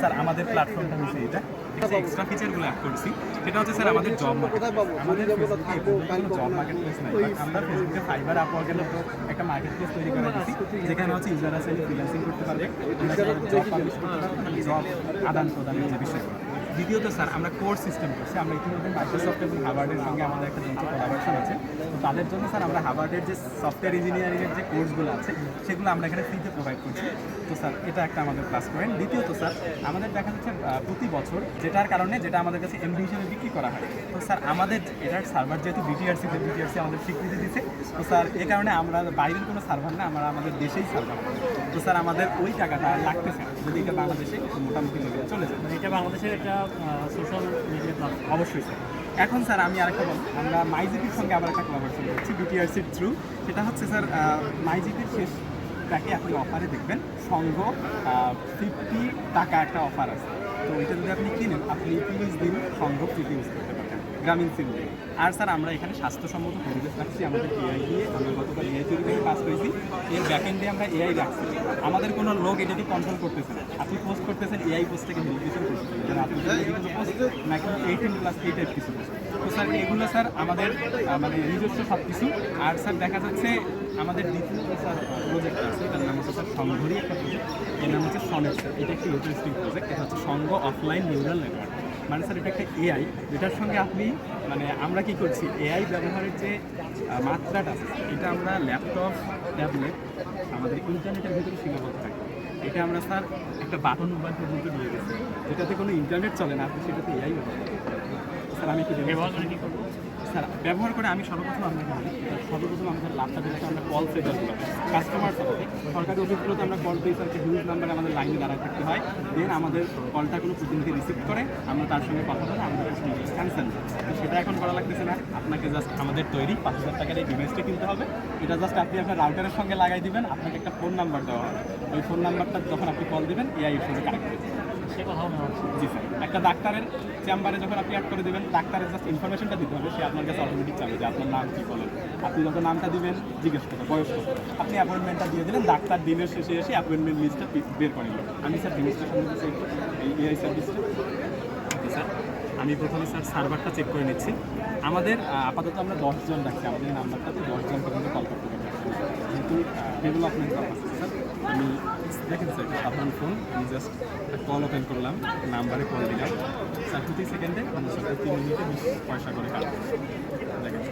Sir, আমাদের প্ল্যাটফর্মটা হচ্ছে এটা। এক্সট্রা ফিচারগুলো অ্যাড করেছি। সেটা হচ্ছে, স্যার, আমাদের জব মার্কেট জব ফাইবার একটা মার্কেট প্লেস তৈরি করে দিচ্ছি যেখানে হচ্ছে ইউজার আছে ফ্রিল্যান্সিং করতে পারবে জব আদান প্রদানের যে বিষয়গুলো। দ্বিতীয়ত স্যার, আমরা কোর্স সিস্টেম করছি। আমরা ইতিমধ্যে মাইক্রোসফট এবং হার্ভার্ডের সঙ্গে আমাদের একটা যৌথ কোলাবোরেশন আছে। তো তাদের জন্য স্যার, আমরা হার্ভার্ডের যে সফটওয়্যার ইঞ্জিনিয়ারিংয়ের যে কোর্সগুলো আছে, সেগুলো আমরা এখানে ফ্রিতে প্রোভাইড করছি। তো স্যার, এটা একটা আমাদের প্লাস পয়েন্ট দ্বিতীয়ত স্যার, আমাদের দেখা যাচ্ছে প্রতি বছর যেটার কারণে যেটা আমাদের কাছে এমবি হিসেবে বিক্রি করা হয়। তো স্যার, আমাদের এটার সার্ভার যেহেতু বিটিআরসি বিটিআরসি আমাদের স্বীকৃতি দিচ্ছে তো স্যার, এ কারণে আমরা বাইরের কোনো সার্ভার না, আমরা আমাদের দেশেই সার্ভার তো স্যার, আমাদের ওই টাকাটা লাগতেছে যদি এটা বাংলাদেশে মোটামুটি চলে যায়। মানে এটা বাংলাদেশের একটা সোশ্যাল মিডিয়া প্ল্যাটফর্ম অবশ্যই স্যার এখন স্যার আমি আরেকটা বলব। আমরা মাইজিপির সঙ্গে আবার একটা কলাবরেশন করছি বিটিআরসির থ্রু সেটা হচ্ছে স্যার মাইজিপির শেষ প্যাকে আপনি অফারে দেখবেন, সঙ্গ ফিফটি টাকা একটা অফার আছে। তো ওইটা যদি আপনি কিনেন, আপনি তিরিশ দিন সঙ্গ ফিফটি ইউজ করতে পারবেন। গ্রামীণ সিম আর স্যার, আমরা এখানে স্বাস্থ্যসম্মত পরিবেশ রাখছি। আমাদের এআই দিয়ে আমরা গতকাল এআই তৈরি থেকে কাজ করেছি। এর ব্যাকেন্ডে আমরা এআই রাখছি। আমাদের কোনো লোক এটাকে কন্ট্রোল করতেছে না। আপনি পোস্ট করতেছেন এআই পোস্ট থেকে ভেরিফিকেশন করতেছেন আপনি পোস্ট এইটিন প্লাস এই টাইপ কিছু তো স্যার, এগুলো স্যার আমাদের মানে নিজস্ব সব কিছু আর স্যার, দেখা যাচ্ছে আমাদের দ্বিতীয় স্যার প্রজেক্ট আছে নাম হচ্ছে স্যার একটা প্রজেক্ট এর নাম হচ্ছে সনেট, স্যার। এটা একটি ইন্টারেস্টিং প্রজেক্ট এটা হচ্ছে সংঘ অফলাইন নিউরাল নেটওয়ার্ক মানে স্যার এটা একটা এআই যেটার সঙ্গে আপনি মানে আমরা কি করছি এআই ব্যবহারের যে মাত্রাটা আছে এটা আমরা ল্যাপটপ ট্যাবলেট আমাদের ইন্টারনেটের ভিতরে সীমাবদ্ধ থাকি এটা আমরা স্যার একটা বাটন মোবাইল পর্যন্ত নিয়ে গেছি যেটাতে কোনো ইন্টারনেট চলে না আপনি সেটাতে এআই ব্যবহার। স্যার আমি কি ব্যবহার কি করব? স্যার, ব্যবহার করে আমি সর্বপ্রথম আপনাকে বলি, সর্বপ্রথম আমাদের লাভটা যেটা আমরা কল সেন্টারগুলো কাস্টমার সাথে সরকারি অফিসগুলোতে আমরা কল পেয়ে স্যারকে হিউজ নাম্বারে আমাদের লাইনে দাঁড়ায় থাকতে হয় দেন আমাদের কলটা কোনো প্রতিনিধি রিসিভ করে, আমরা তার সঙ্গে কথা বলে আমাদের ক্যান্সেল তো সেটা এখন করা লাগতেছে না, আপনাকে জাস্ট আমাদের তৈরি পাঁচ হাজার টাকার এই ডিভাইসটা কিনতে হবে। এটা জাস্ট আপনি আপনার রাউটারের সঙ্গে লাগাই দিবেন, আপনাকে একটা ফোন নাম্বার দেওয়া হবে। ওই ফোন নাম্বারটা যখন আপনি কল দিবেন এআই সঙ্গে কানেক্ট যাবে। জি স্যার একটা ডাক্তারের চেম্বারে যখন আপনি অ্যাড করে দেবেন, ডাক্তারের জাস্ট ইনফরমেশনটা দিতে হবে, সে আপনার কাছে অটোমেটিক চাবে যে আপনার নাম কী বলেন আপনি যত নামটা দিবেন, জিজ্ঞেস করবে বয়স আপনি অ্যাপয়েন্টমেন্টটা দিয়ে দিলেন, ডাক্তার দিনের শেষে এসে অ্যাপয়েন্টমেন্ট লিস্টটা বের করে নিল আমি স্যার চেক এই এআই সার্ভিসটা স্যার আমি প্রথমে স্যার সার্ভারটা চেক করে নিচ্ছি। আমাদের আপাতত আমরা দশজন রাখছি আমাদের নাম্বারটাতে দশজন পর্যন্ত কল করতে পারব যেহেতু ডেভেলপমেন্ট স্যার আমি দেখেন স্যার আপনার ফোন আমি জাস্ট কল ওপেন করলাম, নাম্বারে কল দিলাম। স্যার, প্রতি সেকেন্ডে আমার সাথে তিন মিনিটে বিশ পয়সা করে কাটবে দেখেন।